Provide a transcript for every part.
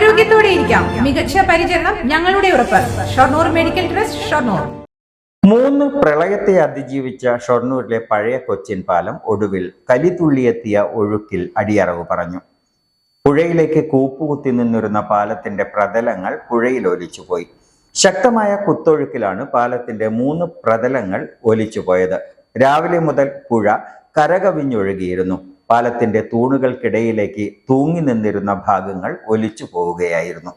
ആരോഗ്യത്തോടെ ഇരിക്കാം മികച്ച പരിചരണം ഞങ്ങളുടെ ഉറപ്പ്. Shoranur medical trust Shoranur. മൂന്ന് പ്രളയത്തെ അതിജീവിച്ച ഷൊർണൂരിലെ പഴയ കൊച്ചിൻ പാലം ഒടുവിൽ കലിതുള്ളിയെത്തിയ ഒഴുക്കിൽ അടിയറവ് പറഞ്ഞു. പുഴയിലേക്ക് കൂപ്പുകുത്തി നിന്നിരുന്ന പാലത്തിന്റെ പ്രതലങ്ങൾ പുഴയിൽ ഒലിച്ചുപോയി. ശക്തമായ കുത്തൊഴുക്കിലാണ് പാലത്തിന്റെ മൂന്ന് പ്രതലങ്ങൾ ഒലിച്ചുപോയത്. രാവിലെ മുതൽ പുഴ കരകവിഞ്ഞൊഴുകിയിരുന്നു. പാലത്തിന്റെ തൂണുകൾക്കിടയിലേക്ക് തൂങ്ങി നിന്നിരുന്ന ഭാഗങ്ങൾ ഒലിച്ചു പോവുകയായിരുന്നു.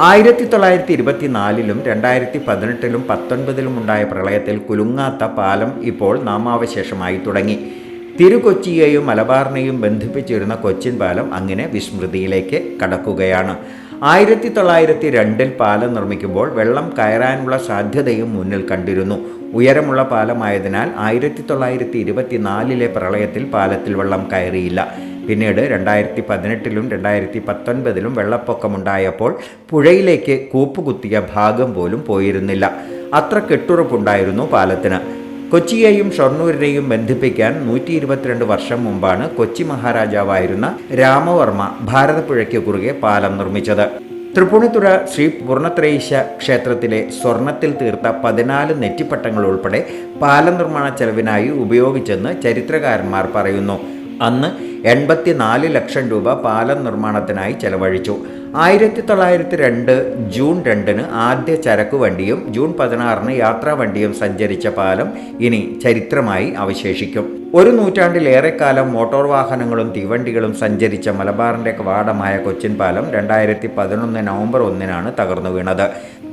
ആയിരത്തി തൊള്ളായിരത്തി ഇരുപത്തിനാലിലും രണ്ടായിരത്തി പതിനെട്ടിലും പത്തൊൻപതിലും ഉണ്ടായ പ്രളയത്തിൽ കുലുങ്ങാത്ത പാലം ഇപ്പോൾ നാമാവശേഷമായി തുടങ്ങി. തിരുകൊച്ചിയെയും മലബാറിനെയും ബന്ധിപ്പിച്ചിരുന്ന കൊച്ചിൻ പാലം അങ്ങനെ വിസ്മൃതിയിലേക്ക് കടക്കുകയാണ്. ആയിരത്തി തൊള്ളായിരത്തി രണ്ടിൽ പാലം നിർമ്മിക്കുമ്പോൾ വെള്ളം കയറാനുള്ള സാധ്യതയും മുന്നിൽ കണ്ടിരുന്നു. ഉയരമുള്ള പാലമായതിനാൽ ആയിരത്തി തൊള്ളായിരത്തി ഇരുപത്തിനാലിലെ പ്രളയത്തിൽ പാലത്തിൽ വെള്ളം കയറിയില്ല. പിന്നീട് രണ്ടായിരത്തി പതിനെട്ടിലും രണ്ടായിരത്തി പത്തൊൻപതിലും വെള്ളപ്പൊക്കമുണ്ടായപ്പോൾ പുഴയിലേക്ക് കൂപ്പുകുത്തിയ ഭാഗം പോലും പോയിരുന്നില്ല. അത്ര കെട്ടുറപ്പുണ്ടായിരുന്നു പാലത്തിന്. കൊച്ചിയെയും ഷൊർണൂരിനെയും ബന്ധിപ്പിക്കാൻ നൂറ്റി ഇരുപത്തിരണ്ട് വർഷം മുമ്പാണ് കൊച്ചി മഹാരാജാവായിരുന്ന രാമവർമ്മ ഭാരതപ്പുഴയ്ക്ക് കുറുകെ പാലം നിർമ്മിച്ചത്. തൃപ്പൂണിത്തുറ ശ്രീ പൂർണത്രയീശ ക്ഷേത്രത്തിലെ സ്വർണത്തിൽ തീർത്ത പതിനാല് നെറ്റിപ്പട്ടങ്ങൾ ഉൾപ്പെടെ പാലം നിർമ്മാണ ചെലവിനായി ഉപയോഗിച്ചെന്ന് ചരിത്രകാരന്മാർ പറയുന്നു. അന്ന് എൺപത്തിനാല് ലക്ഷം രൂപ പാലം നിർമ്മാണത്തിനായി ചെലവഴിച്ചു. ആയിരത്തി തൊള്ളായിരത്തി രണ്ട് ജൂൺ രണ്ടിന് ആദ്യ ചരക്കു വണ്ടിയും ജൂൺ പതിനാറിന് യാത്രാ വണ്ടിയും സഞ്ചരിച്ച പാലം ഇനി ചരിത്രമായി അവശേഷിക്കും. ഒരു നൂറ്റാണ്ടിലേറെക്കാലം മോട്ടോർ വാഹനങ്ങളും തീവണ്ടികളും സഞ്ചരിച്ച മലബാറിന്റെ കവാടമായ കൊച്ചിൻ പാലം രണ്ടായിരത്തി പതിനൊന്ന് നവംബർ ഒന്നിനാണ് തകർന്നു വീണത്.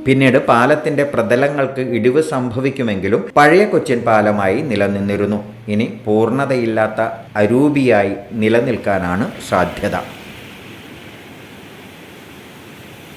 പിന്നീട് പാലത്തിന്റെ പ്രതലങ്ങൾക്ക് ഇടിവ് സംഭവിക്കുമെങ്കിലും പഴയ കൊച്ചിൻ പാലമായി നിലനിന്നിരുന്നു. ഇനി പൂർണതയില്ലാത്ത അരൂപിയായി നിലനിൽക്കാനാണ് സാധ്യത.